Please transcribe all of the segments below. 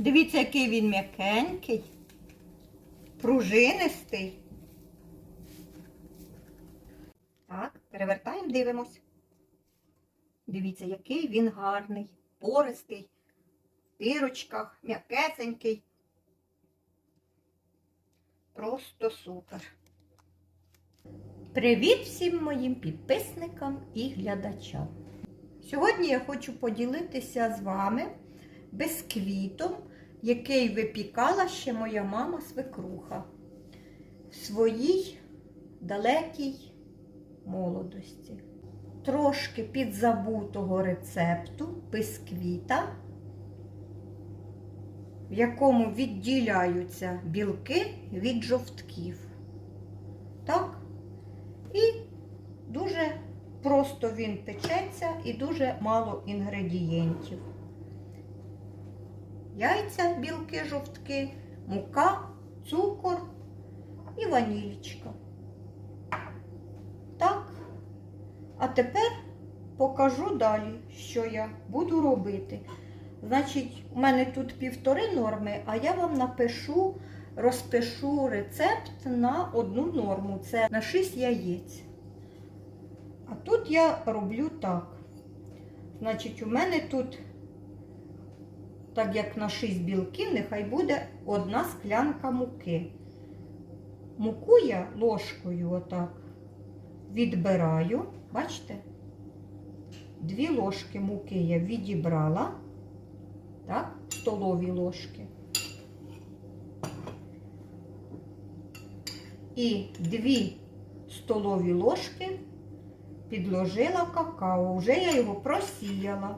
Дивіться, який він м'якенький, пружинистий. Так, перевертаємо, дивимось. Дивіться, який він гарний, пористий, в дирочках, м'якесенький. Просто супер. Привіт всім моїм підписникам і глядачам. Сьогодні я хочу поділитися з вами бисквітом, який випікала ще моя мама свекруха в своїй далекій молодості. Трошки підзабутого рецепту бисквіта, в якому відділяються білки від жовтків. Так? І дуже просто він печеться і дуже мало інгредієнтів. Яйця, білки, жовтки, мука, цукор і ванілічка. Так. А тепер покажу далі, що я буду робити. Значить, у мене тут півтори норми, а я вам напишу, розпишу рецепт на одну норму. Це на 6 яєць. А тут я роблю так. Значить, у мене тут, так як на 6 білків, нехай буде одна склянка муки. Муку я ложкою отак відбираю. Бачите? Дві ложки муки я відібрала. Так, столові ложки. І дві столові ложки підложила какао. Вже я його просіяла.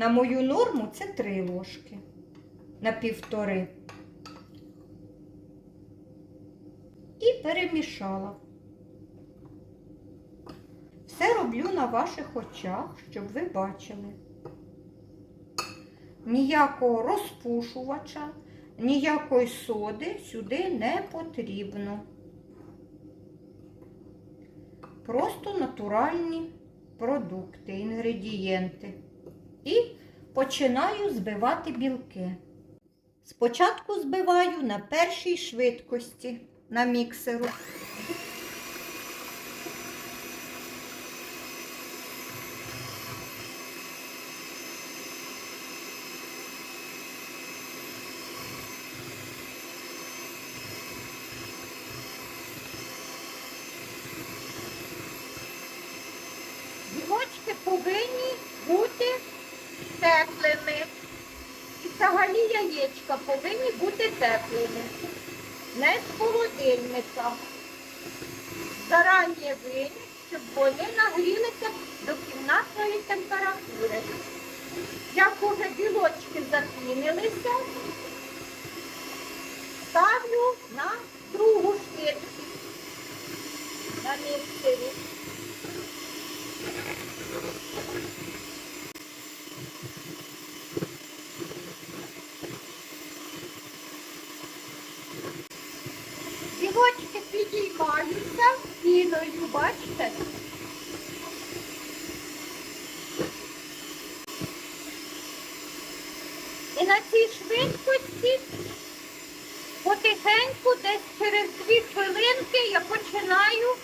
На мою норму це три ложки на півтори. І перемішала. Все роблю на ваших очах, щоб ви бачили. Ніякого розпушувача, ніякої соди сюди не потрібно. Просто натуральні продукти, інгредієнти. І починаю збивати білки. Спочатку збиваю на першій швидкості на міксеру. Білочки повинні бути теплими. І взагалі яєчка повинні бути теплими. Не з холодильника. Зарані виніс, щоб вони нагрілися до кімнатної температури. Як уже білочки запінилися, ставлю на другу швидкість на міксері. Білочки підіймаються піною, бачите? І на цій швидкості потихеньку, десь через дві хвилинки я починаю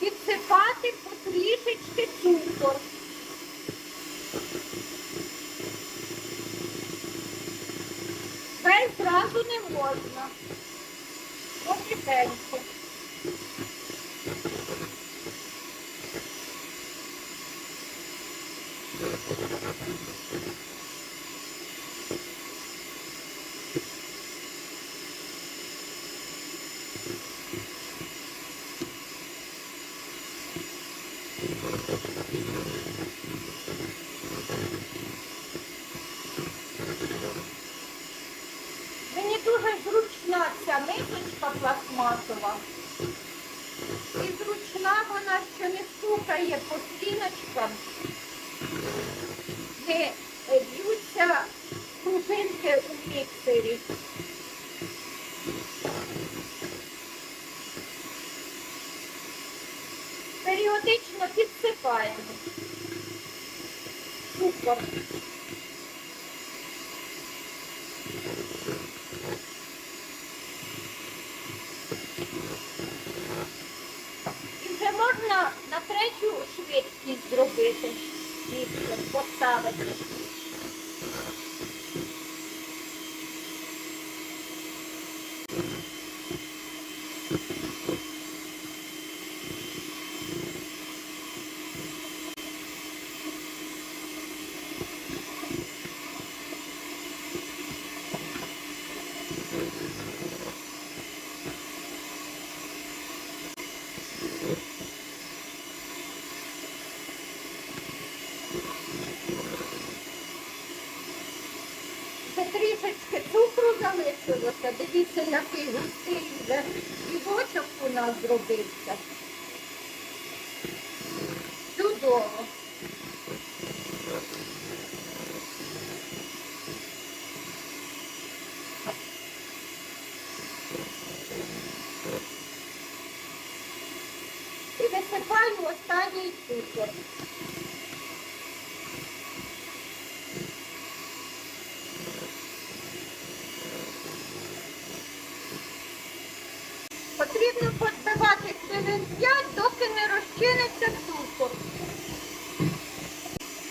підсипати потрішечки цукор. Весь зразу не можна. Потихеньку. Мені дуже зручна ця мисочка пластмасова. І зручна вона, що не стукає по стіночкам, не е, б'ються пружинки у міксері. Періодично підсипаємо. цукор. sábado. Дивіться, який густий вже бібочок у нас зробився. Чудово. І висипаю останній цукор. Потрібно подбивати хвилин 5, доки не розчиниться цукор.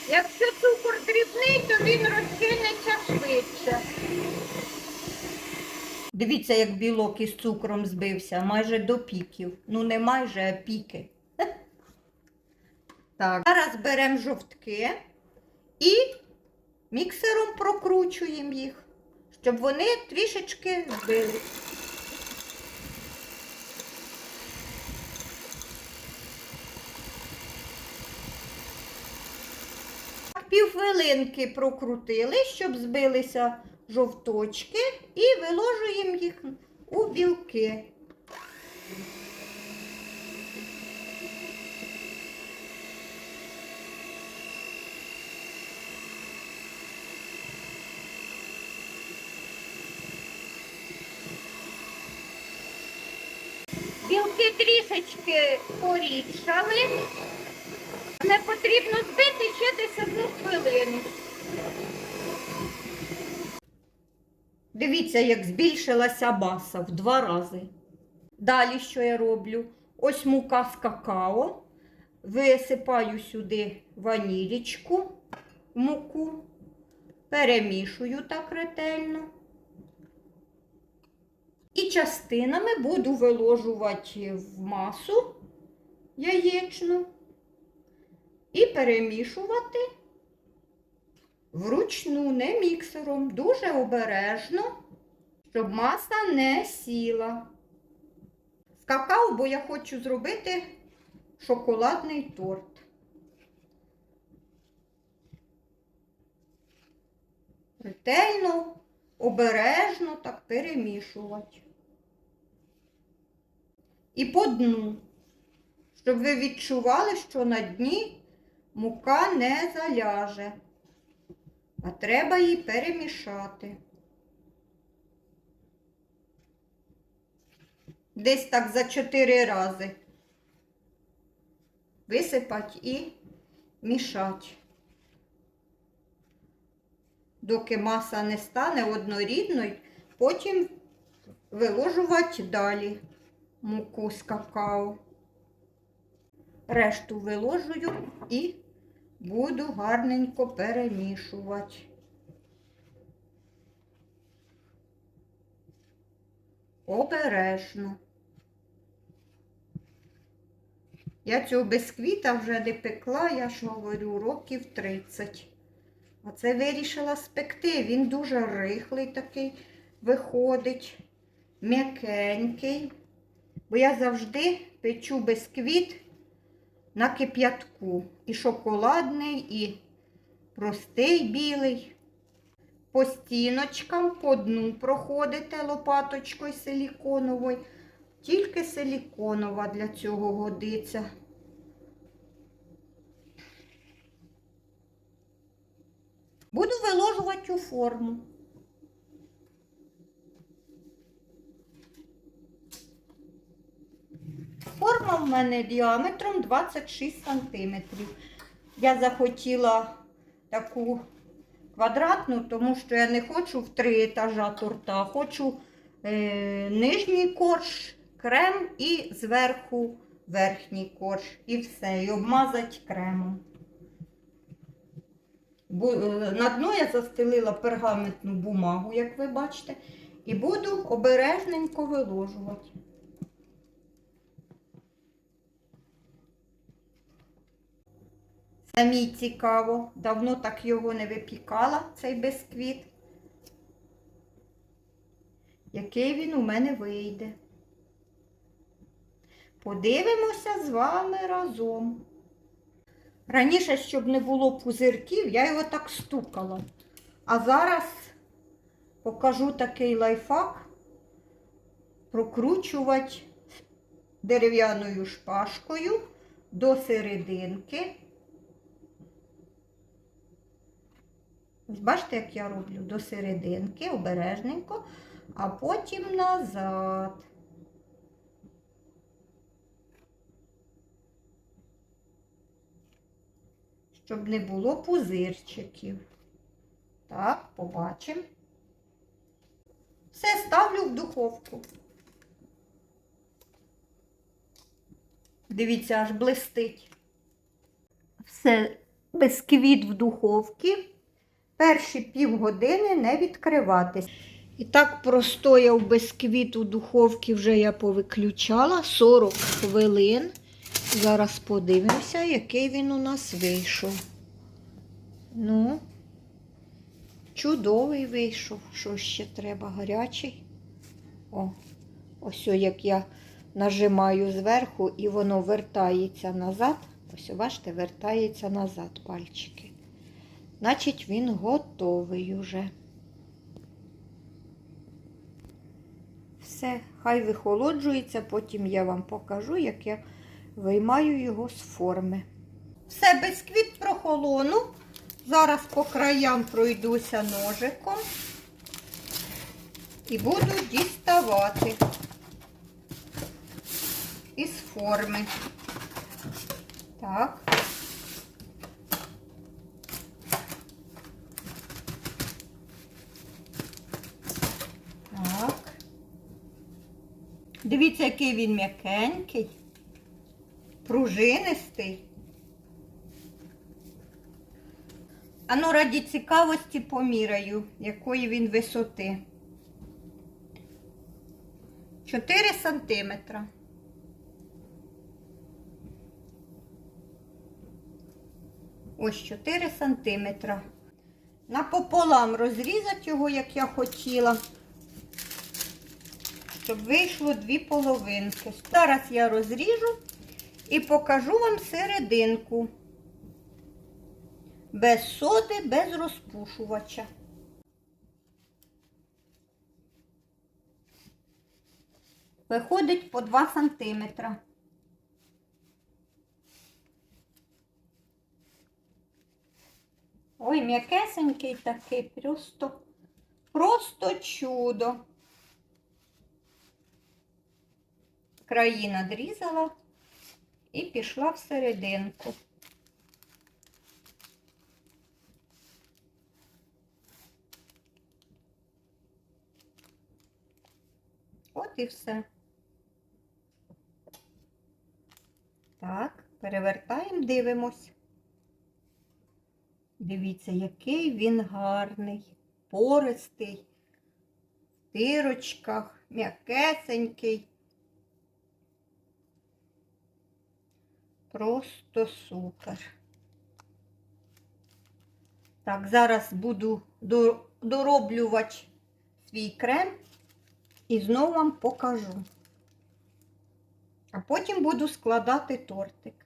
Якщо цукор дрібний, то він розчиниться швидше. Дивіться, як білок із цукром збився, майже до піків. Ну не майже, а піки. Так, зараз беремо жовтки і міксером прокручуємо їх, щоб вони трішечки збились. Півхвилинки прокрутили, щоб збилися жовточки, і виложуємо їх у білки. Білки трішечки порідшали. Не потрібно збити ще десь одну хвилину. Дивіться, як збільшилася маса в два рази. Далі що я роблю? Ось мука з какао. Висипаю сюди ванілічку, муку, перемішую так ретельно. І частинами буду виложувати в масу яєчну і перемішувати вручну, не міксером, дуже обережно, щоб маса не сіла. З какао, бо я хочу зробити шоколадний торт. Ретельно, обережно так перемішувати. І по дну щоб ви відчували, що на дні мука не заляже, а треба її перемішати. Десь так за чотири рази висипати і мішати. Доки маса не стане однорідною, потім виложувати далі муку з какао. Решту виложую і буду гарненько перемішувати. Обережно. Я цього бисквіта вже не пекла, я ж говорю, років 30. А це вирішила спекти. Він дуже рихлий такий виходить, м'якенький. Бо я завжди печу бисквіт на кип'ятку. І шоколадний, і простий білий. По стіночкам, по дну проходите лопаточкою силіконовою. Тільки силіконова для цього годиться. Буду виложувати у форму. Форма в мене діаметром 26 см. Я захотіла таку квадратну, тому що я не хочу в три етажа торта, хочу е, нижній корж, крем і зверху верхній корж. І все. І обмазати кремом. Бу- е, На дно я застелила пергаментну бумагу, як ви бачите, і буду обережненько виложувати. Самій цікаво, давно так його не випікала, цей бисквіт. Який він у мене вийде. Подивимося з вами разом. Раніше, щоб не було пузирків, я його так стукала. А зараз покажу такий лайфхак прокручувати дерев'яною шпажкою до серединки. Ось бачите, як я роблю до серединки, обережненько, а потім назад. Щоб не було пузирчиків. Так, побачимо. Все ставлю в духовку. Дивіться, аж блистить. Все, бисквіт в духовці. Перші півгодини не відкриватись. І так простояв бисквіт у духовці, вже я повиключала 40 хвилин. Зараз подивимося, який він у нас вийшов. Ну, чудовий вийшов. Що ще треба? Гарячий. О, ось як я нажимаю зверху і воно вертається назад. Ось, бачите, вертається назад пальчики. Значить, він готовий уже. Все, хай вихолоджується, потім я вам покажу, як я виймаю його з форми. Все, бисквіт прохолонув. Зараз по краям пройдуся ножиком і буду діставати із форми. Так. Дивіться, який він м'якенький, пружинистий. А ну, раді цікавості поміряю, якої він висоти. 4 сантиметра. Ось 4 сантиметра. Напополам розрізати його, як я хотіла, щоб вийшло дві половинки. Зараз я розріжу і покажу вам серединку. Без соди, без розпушувача. Виходить по 2 сантиметра. Ой, м'якесенький такий, просто, просто чудо. Краї надрізала і пішла всерединку. От і все. Так, перевертаємо, дивимось. Дивіться, який він гарний, пористий, в тирочках, м'якесенький. Просто супер. Так, зараз буду дороблювати свій крем і знову вам покажу. А потім буду складати тортик.